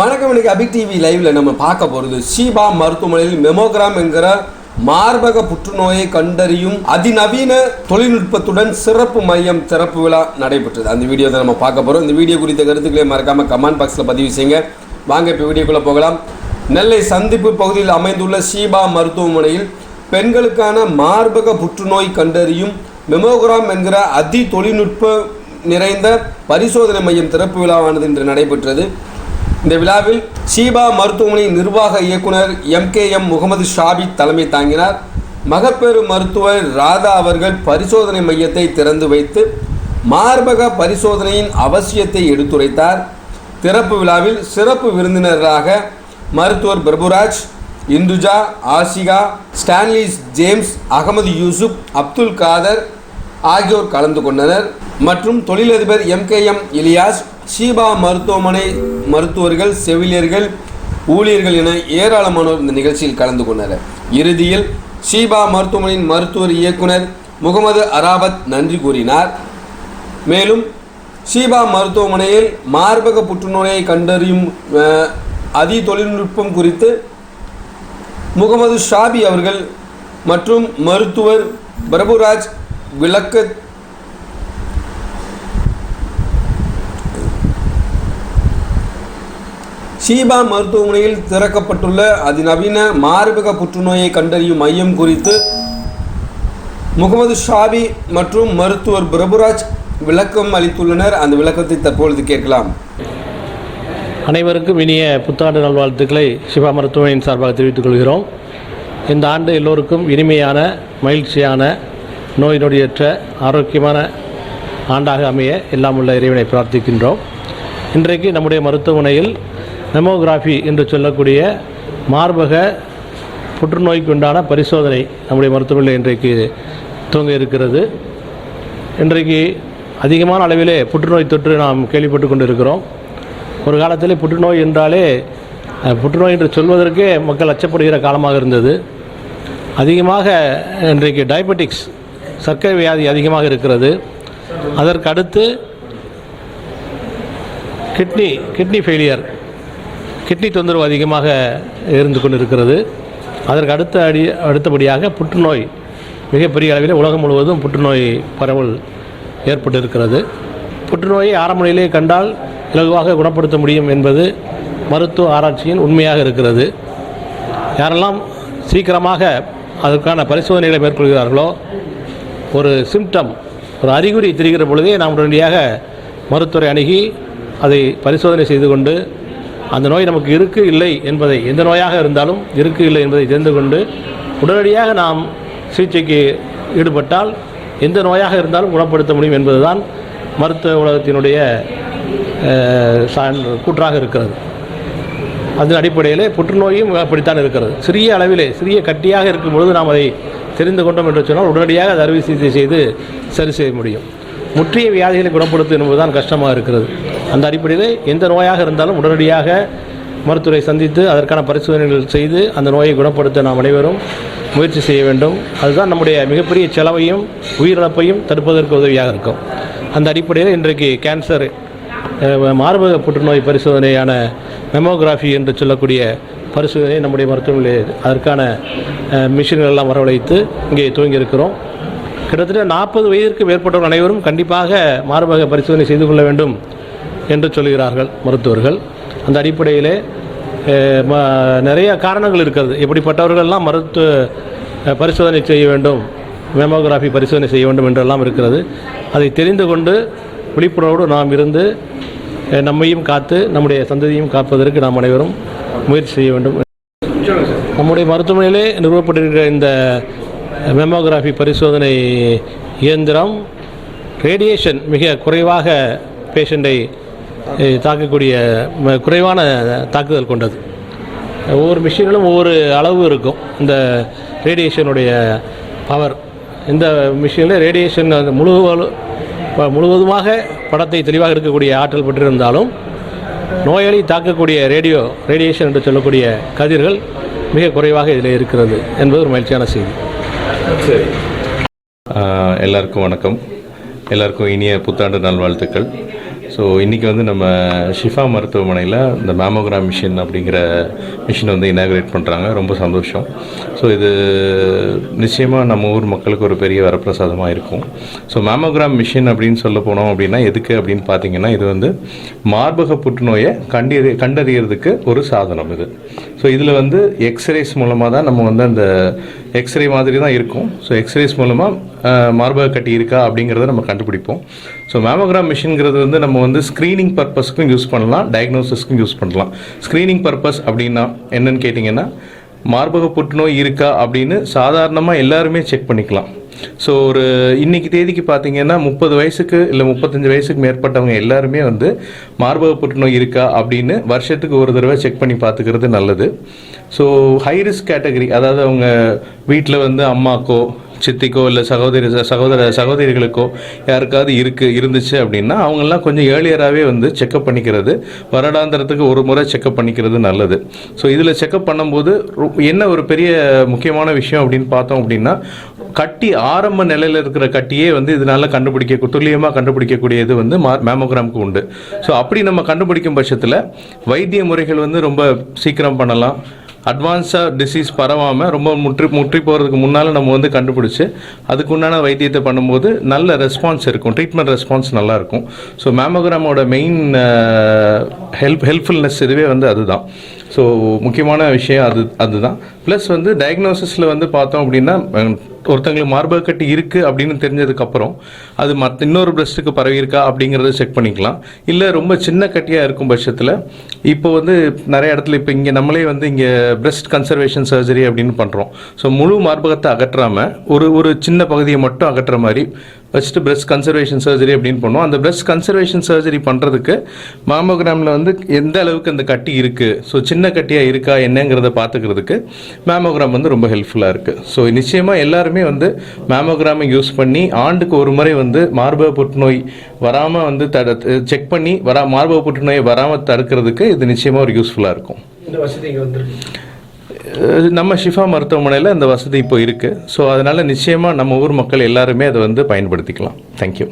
வணக்கம் இன்னைக்கு அபிக் டிவி லைவ்ல நம்ம பார்க்க போகிறது ஷீபா மருத்துவமனையில் மெமோகிராம் என்கிற மார்பக புற்றுநோயை கண்டறியும் அதிநவீன தொழில்நுட்பத்துடன் சிறப்பு மையம் திறப்பு விழா நடைபெற்றது. அந்த வீடியோ தான் நம்ம பார்க்க போகிறோம் இந்த வீடியோ குறித்த கருத்துக்களை மறக்காம கமெண்ட் பாக்ஸில் பதிவு செய்யுங்க. வாங்க இப்போ வீடியோக்குள்ளே போகலாம். நெல்லை சந்திப்பு பகுதியில் அமைந்துள்ள ஷீபா மருத்துவமனையில் பெண்களுக்கான மார்பக புற்றுநோய் கண்டறியும் மெமோகிராம் என்கிற அதி தொழில்நுட்ப நிறைந்த பரிசோதனை மையம் திறப்பு விழாவானது இன்று நடைபெற்றது. இந்த விழாவில் ஷீபா மருத்துவமனை நிர்வாக இயக்குனர் M K M Mohammed Shafi தலைமை தாங்கினார். மகப்பேறு மருத்துவர் ராதா அவர்கள் பரிசோதனை மையத்தை திறந்து வைத்து மார்பக பரிசோதனையின் அவசியத்தை எடுத்துரைத்தார். திறப்பு விழாவில் சிறப்பு விருந்தினராக மருத்துவர் பிரபுராஜ் இந்துஜா ஆசிகா ஸ்டான்லிஸ் ஜேம்ஸ் அகமது யூசுப் அப்துல் காதர் ஆகியோர் கலந்து கொண்டனர். மற்றும் தொழிலதிபர் M K M Ilyas Sheeba மருத்துவமனை மருத்துவர்கள் செவிலியர்கள் ஊழியர்கள் என ஏராளமானோர் இந்த நிகழ்ச்சியில் கலந்து கொண்டனர். இறுதியில் ஷீபா மருத்துவமனையின் மருத்துவர் இயக்குனர் முகமது அராபத் நன்றி கூறினார். மேலும் ஷீபா மருத்துவமனையில் மார்பக புற்றுநோயை கண்டறியும் அதி தொழில்நுட்பம் குறித்து முகமது ஷாபி அவர்கள் மற்றும் மருத்துவர் பிரபுராஜ் விளக்க ஷீபா மருத்துவமனையில் திறக்கப்பட்டுள்ள அதிநவீன மார்பக புற்றுநோயை கண்டறியும் மையம் குறித்து முகமது ஷாபி மற்றும் மருத்துவர் பிரபுராஜ் விளக்கம் அளித்துள்ளனர். அந்த விளக்கத்தை தற்பொழுது கேட்கலாம். அனைவருக்கும் இனிய புத்தாண்டு நல்வாழ்த்துக்களை சிவா மருத்துவமனையின் சார்பாக தெரிவித்துக் கொள்கிறோம். இந்த ஆண்டு எல்லோருக்கும் இனிமையான மகிழ்ச்சியான நோய் நொடியற்ற ஆரோக்கியமான ஆண்டாக அமைய எல்லாம் உள்ள இறைவனை பிரார்த்திக்கின்றோம். இன்றைக்கு நம்முடைய மருத்துவமனையில் மெமோகிராஃபி என்று சொல்லக்கூடிய மார்பக புற்றுநோய்க்கு உண்டான பரிசோதனை நம்முடைய மருத்துவமனையில் இன்றைக்கு துவங்க இருக்கிறது. இன்றைக்கு அதிகமான அளவிலே புற்றுநோய் தொற்று நாம் கேள்விப்பட்டு கொண்டு இருக்கிறோம் ஒரு காலத்தில் புற்றுநோய் என்றாலே புற்றுநோய் என்று சொல்வதற்கே மக்கள் அச்சப்படுகிற காலமாக இருந்தது. அதிகமாக இன்றைக்கு டயபெட்டிக்ஸ் சர்க்கரை வியாதி அதிகமாக இருக்கிறது. அதற்கு அடுத்து கிட்னி கிட்னி ஃபெயிலியர் கிட்னி தொந்தரவு அதிகமாக இருந்து கொண்டு இருக்கிறது அதற்கு அடுத்த அடி அடுத்தபடியாக புற்றுநோய். மிகப்பெரிய அளவில் உலகம் முழுவதும் புற்றுநோய் பரவல் ஏற்பட்டிருக்கிறது. புற்றுநோயை ஆரம்ப நிலையிலே கண்டால் இலகுவாக குணப்படுத்த முடியும் என்பது மருத்துவ ஆராய்ச்சியின் உண்மையாக இருக்கிறது. யாரெல்லாம் சீக்கிரமாக அதற்கான பரிசோதனைகளை மேற்கொள்கிறார்களோ ஒரு சிம்டம் ஒரு அறிகுறி தெரிகிற பொழுதே நாம் உடனடியாக மருத்துவரை அணுகி அதை பரிசோதனை செய்து கொண்டு அந்த நோய் நமக்கு இருக்கு இல்லை என்பதை எந்த நோயாக இருந்தாலும் இருக்கு இல்லை என்பதை தெரிந்து கொண்டு உடனடியாக நாம் சிகிச்சைக்கு ஈடுபட்டால் எந்த நோயாக இருந்தாலும் குணப்படுத்த முடியும் என்பதுதான் மருத்துவ உலகத்தினுடைய சான்- கூற்றாக இருக்கிறது. அதன் அடிப்படையிலே புற்றுநோயும் அப்படித்தான் இருக்கிறது. சிறிய அளவிலே சிறிய கட்டியாக இருக்கும் பொழுது நாம் அதை தெரிந்து கொண்டோம் என்று சொன்னால் உடனடியாக அதை அறுவை சிகிச்சை செய்து சரி செய்ய முடியும். முற்றிய வியாதிகளை குணப்படுத்தும் என்பதுதான் கஷ்டமாக இருக்கிறது. அந்த அடிப்படையில் எந்த நோயாக இருந்தாலும் உடனடியாக மருத்துவரை சந்தித்து அதற்கான பரிசோதனைகள் செய்து அந்த நோயை குணப்படுத்த நாம் அனைவரும் முயற்சி செய்ய வேண்டும். அதுதான் நம்முடைய மிகப்பெரிய செலவையும் உயிரிழப்பையும் தடுப்பதற்கு உதவியாக இருக்கும். அந்த அடிப்படையில் இன்றைக்கு கேன்சர் மார்பக புற்றுநோய் பரிசோதனையான மெமோகிராஃபி என்று சொல்லக்கூடிய பரிசோதனை நம்முடைய மருத்துவமனையில் அதற்கான மிஷின்கள் எல்லாம் வரவழைத்து இங்கே துவங்கியிருக்கிறோம். கிட்டத்தட்ட நாற்பது வயதிற்கு மேற்பட்டவர்கள் அனைவரும் கண்டிப்பாக மார்பக பரிசோதனை செய்து கொள்ள வேண்டும். என்று சொல்கிறார்கள் மருத்துவர்கள். அந்த அடிப்படையிலே ம- நிறைய காரணங்கள் இருக்கிறது. எப்படிப்பட்டவர்கள்லாம் மருத்துவ பரிசோதனை செய்ய வேண்டும் மெமோகிராஃபி பரிசோதனை செய்ய வேண்டும் என்றெல்லாம் இருக்கிறது. அதை தெரிந்து கொண்டு விழிப்புணர்வோடு நாம் இருந்து நம்மையும் காத்து நம்முடைய சந்ததியும் காப்பதற்கு நாம் அனைவரும் முயற்சி செய்ய வேண்டும். நம்முடைய மருத்துவமனையிலே நிறுவப்பட்டிருக்கிற இந்த மெமோகிராஃபி பரிசோதனை இயந்திரம் ரேடியேஷன் மிக குறைவாக பேஷண்ட்டை தாக்கக்கூடிய ம- குறைவான தாக்குதல் கொண்டது. ஒவ்வொரு மிஷினிலும் ஒவ்வொரு அளவு இருக்கும். இந்த ரேடியேஷனுடைய பவர். இந்த மிஷினில் ரேடியேஷன் அந்த முழு முழுவதுமாக படத்தை தெளிவாக இருக்கக்கூடிய ஆற்றல் பெற்றிருந்தாலும் நோயாளி தாக்கக்கூடிய ரேடியோ ரேடியேஷன் என்று சொல்லக்கூடிய கதிர்கள் மிக குறைவாக இதில் இருக்கிறது என்பது ஒரு மகிழ்ச்சியான செய்தி. சரி. எல்லாருக்கும் வணக்கம். எல்லாருக்கும் இனிய புத்தாண்டு நல்வாழ்த்துக்கள். ஸோ இன்றைக்கி வந்து நம்ம ஷிஃபா மருத்துவமனையில் இந்த மேமோகிராம் மிஷின் அப்படிங்கிற மிஷின் வந்து இனாகிரேட் பண்ணுறாங்க ரொம்ப சந்தோஷம். ஸோ இது நிச்சயமாக நம்ம ஊர் மக்களுக்கு ஒரு பெரிய வரப்பிரசாதமாக இருக்கும். ஸோ மேமோகிராம் மிஷின் அப்படின்னு சொல்ல போனோம் அப்படின்னா எதுக்கு அப்படின்னு பார்த்தீங்கன்னா இது வந்து மார்பக புற்றுநோயை கண்டறி கண்டறியறதுக்கு ஒரு சாதனம் இது. ஸோ இதில் வந்து எக்ஸ்ரேஸ் மூலமாக தான் நம்ம வந்து அந்த எக்ஸ்ரே மாதிரி தான் இருக்கும். ஸோ எக்ஸ்ரேஸ் மூலமாக மார்பக கட்டி இருக்கா அப்படிங்கிறத நம்ம கண்டுபிடிப்போம். ஸோ மேமோகிராம் மிஷின்ங்கிறது வந்து நம்ம வந்து ஸ்க்ரீனிங் பர்பஸ்க்கும் யூஸ் பண்ணலாம் டயக்னோசிஸ்க்கும் யூஸ் பண்ணலாம். ஸ்க்ரீனிங் பர்பஸ் அப்படின்னா என்னன்னு கேட்டிங்கன்னா மார்பக புற்றுநோய் இருக்கா அப்படின்னு சாதாரணமாக எல்லாருமே செக் பண்ணிக்கலாம். ஸோ ஒரு இன்னைக்கு தேதிக்கு பார்த்தீங்கன்னா முப்பது வயசுக்கு இல்லை முப்பத்தஞ்சு வயசுக்கு மேற்பட்டவங்க எல்லாருமே வந்து மார்பக புற்றுநோய் இருக்கா அப்படின்னு வருஷத்துக்கு ஒரு தடவை செக் பண்ணி பார்த்துக்கிறது நல்லது. ஸோ ஹை ரிஸ்க் கேட்டகரி அதாவது அவங்க வீட்டில் வந்து அம்மாக்கோ சித்திக்கோ இல்லை சகோதரி சகோதர சகோதரிகளுக்கோ யாருக்காவது இருக்கு இருந்துச்சு அப்படின்னா அவங்கெல்லாம் கொஞ்சம் ஏர்லியராகவே வந்து செக்கப் பண்ணிக்கிறது. வருடாந்திரத்துக்கு ஒரு முறை செக்கப் பண்ணிக்கிறது நல்லது. ஸோ இதில் செக்கப் பண்ணும்போது ரொ- என்ன ஒரு பெரிய முக்கியமான விஷயம் அப்படின்னு பார்த்தோம் அப்படின்னா கட்டி ஆரம்ப நிலையில் இருக்கிற கட்டியே வந்து இதனால கண்டுபிடிக்க துல்லியமாக கண்டுபிடிக்கக்கூடியது வந்து மேமோகிராமுக்கு உண்டு. ஸோ அப்படி நம்ம கண்டுபிடிக்கும் பட்சத்தில் வைத்திய முறைகள் வந்து ரொம்ப சீக்கிரம் பண்ணலாம். அட்வான்ஸாக டிசீஸ் பரவாமல் ரொம்ப முற்றி முற்றி போகிறதுக்கு முன்னால் நம்ம வந்து கண்டுபிடிச்சி அதுக்குண்டான வைத்தியத்தை பண்ணும்போது நல்ல ரெஸ்பான்ஸ் இருக்கும். ட்ரீட்மெண்ட் ரெஸ்பான்ஸ் நல்லாயிருக்கும் ஸோ மேமோகிராமோட மெயின் ஹெல்ப் ஹெல்ப்ஃபுல்னஸ் இதுவே வந்து அதுதான். ஸோ முக்கியமான விஷயம் அது அதுதான். ப்ளஸ் வந்து டயக்னோசிஸில் வந்து பார்த்தோம் அப்படின்னா ஒருத்தங்களுக்கு மார்பக கட்டி இருக்குது அப்படின்னு தெரிஞ்சதுக்கப்புறம் அது மற்ற இன்னொரு பிரஸ்ட்டுக்கு பரவி இருக்கா அப்படிங்கிறத செக் பண்ணிக்கலாம். இல்லை ரொம்ப சின்ன கட்டியாக இருக்கும் பட்சத்தில் இப்போ வந்து நிறைய இடத்துல இப்போ இங்கே நம்மளே வந்து இங்கே பிரஸ்ட் கன்சர்வேஷன் சர்ஜரி அப்படின்னு பண்ணுறோம் ஸோ முழு மார்பகத்தை அகற்றாமல் ஒரு ஒரு சின்ன பகுதியை மட்டும் அகற்றுற மாதிரி ஃபஸ்ட்டு பிரஸ்ட் கன்சர்வேஷன் சர்ஜரி அப்படின்னு பண்ணுவோம். அந்த பிரஸ்ட் கன்சர்வேஷன் சர்ஜரி பண்ணுறதுக்கு மேமோகிராமில் வந்து எந்த அளவுக்கு அந்த கட்டி இருக்குது ஸோ சின்ன கட்டியாக இருக்கா என்னங்கிறத பார்த்துக்கிறதுக்கு மேமோகிராம் வந்து ரொம்ப ஹெல்ப்ஃபுல்லாக இருக்குது ஸோ நிச்சயமாக எல்லாருமே வந்து மேமோகிராமை யூஸ் பண்ணி ஆண்டுக்கு ஒரு முறை வந்து மார்பக புற்றுநோய் வராமல் வந்து தட செக் பண்ணி வரா மார்பக புற்றுநோயை வராமல் தடுக்கிறதுக்கு இது நிச்சயமாக ஒரு யூஸ்ஃபுல்லாக இருக்கும். இந்த வசதி இங்கே நம்ம ஷிஃபா மருத்துவமனையில் அந்த வசதி இப்போ இருக்குது ஸோ அதனால் நிச்சயமாக நம்ம ஊர் மக்கள் எல்லாருமே அதை வந்து பயன்படுத்திக்கலாம். தேங்க்யூ